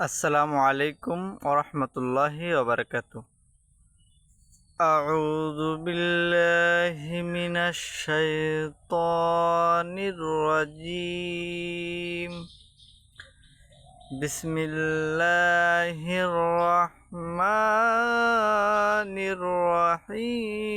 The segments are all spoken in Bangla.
আসসালামু আলাইকুম ওরহমতুল্লাহি ওবরকাতু أعوذ بالله من الشيطان الرجيم بسم الله الرحمن الرحيم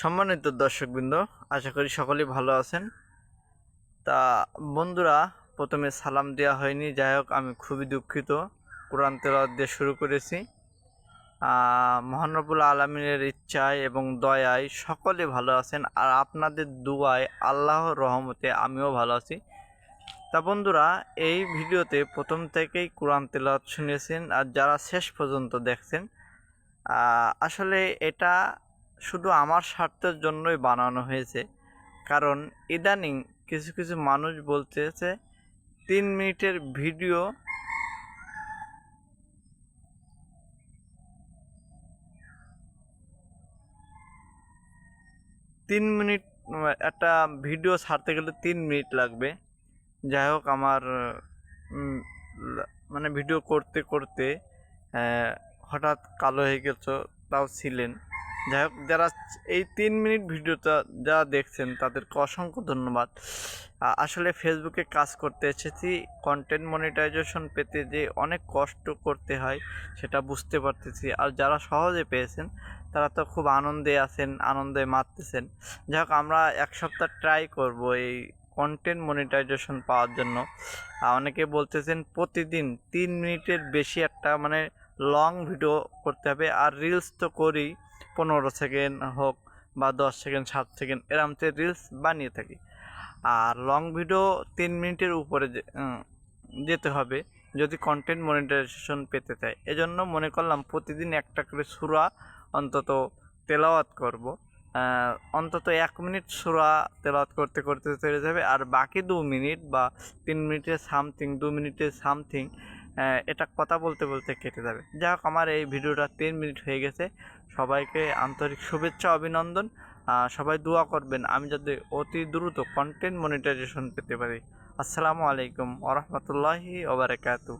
সম্মানিত দর্শকবৃন্দ, আশা করি সকলেই ভালো আছেন। তা বন্ধুরা, প্রথমে সালাম দেওয়া হয়নি, যাই হোক, আমি খুবই দুঃখিত। কোরআন তেলাওয়াত দিয়ে শুরু করেছি। মহানবুল আলমিনের ইচ্ছায় এবং দয়ায় সকলে ভালো আছেন, আর আপনাদের দুয়ায় আল্লাহ রহমতে আমিও ভালো আছি। তা বন্ধুরা, এই ভিডিওতে প্রথম থেকেই কোরআন তেলাওয়াত শুনেছেন, আর যারা শেষ পর্যন্ত দেখছেন আসলে এটা শুধু আমার স্বার্থের জন্যই বানানো হয়েছে। কারণ ইদানিং কিছু কিছু মানুষ বলতেছে, তিন মিনিটের ভিডিও তিন মিনিট, একটা ভিডিও ছাড়তে গেলে তিন মিনিট লাগবে। যাই হোক, আমার মানে ভিডিও করতে করতে হঠাৎ কালো হয়ে গেছো, তাও ছিলেন। যাই হোক, যারা এই তিন মিনিট ভিডিওটা যারা দেখছেন, তাদেরকে অসংখ্য ধন্যবাদ। আসলে ফেসবুকে কাজ করতে এসেছি কন্টেন্ট মনিটাইজেশন পেতে যে অনেক কষ্ট করতে হয়, সেটা বুঝতে পারতেছি। আর যারা সহজে পেয়েছেন, তারা তো খুব আনন্দে আছেন, আনন্দে মারতেছেন। যাই হোক, আমরা এক সপ্তাহ ট্রাই করব এই কন্টেন্ট মনিটাইজেশন পাওয়ার জন্য। অনেকে বলতেছেন প্রতিদিন তিন মিনিটের বেশি একটা মানে লং ভিডিও করতে হবে। আর রিলস তো করি পনেরো সেকেন্ড হোক বা দশ সেকেন্ড সাত সেকেন্ড এরমতে রিলস বানিয়ে থাকি। আর লং ভিডিও তিন মিনিটের উপরে যেতে হবে যদি কন্টেন্ট মনিটাইজেশন পেতে চাই। এজন্য মনে করলাম প্রতিদিন একটা করে সুরা অন্তত তেলাওয়াত করব। অন্তত এক মিনিট সুরা তেলাওয়াত করতে করতে চলে যাবে। আর বাকি দু মিনিট বা তিন মিনিটের সামথিং দু মিনিটের সামথিং এটা কথা বলতে বলতে কেটে যাবে। যাই হোক, আমার এই ভিডিওটা তিন মিনিট হয়ে গেছে। সবাইকে আন্তরিক শুভেচ্ছা, অভিনন্দন। সবাই দোয়া করবেন, আমি যাতে অতি দ্রুত কন্টেন্ট মনিটাইজেশন পেতে পারি। আসসালামু আলাইকুম ওরহমতুল্লাহি ওবরাকাতু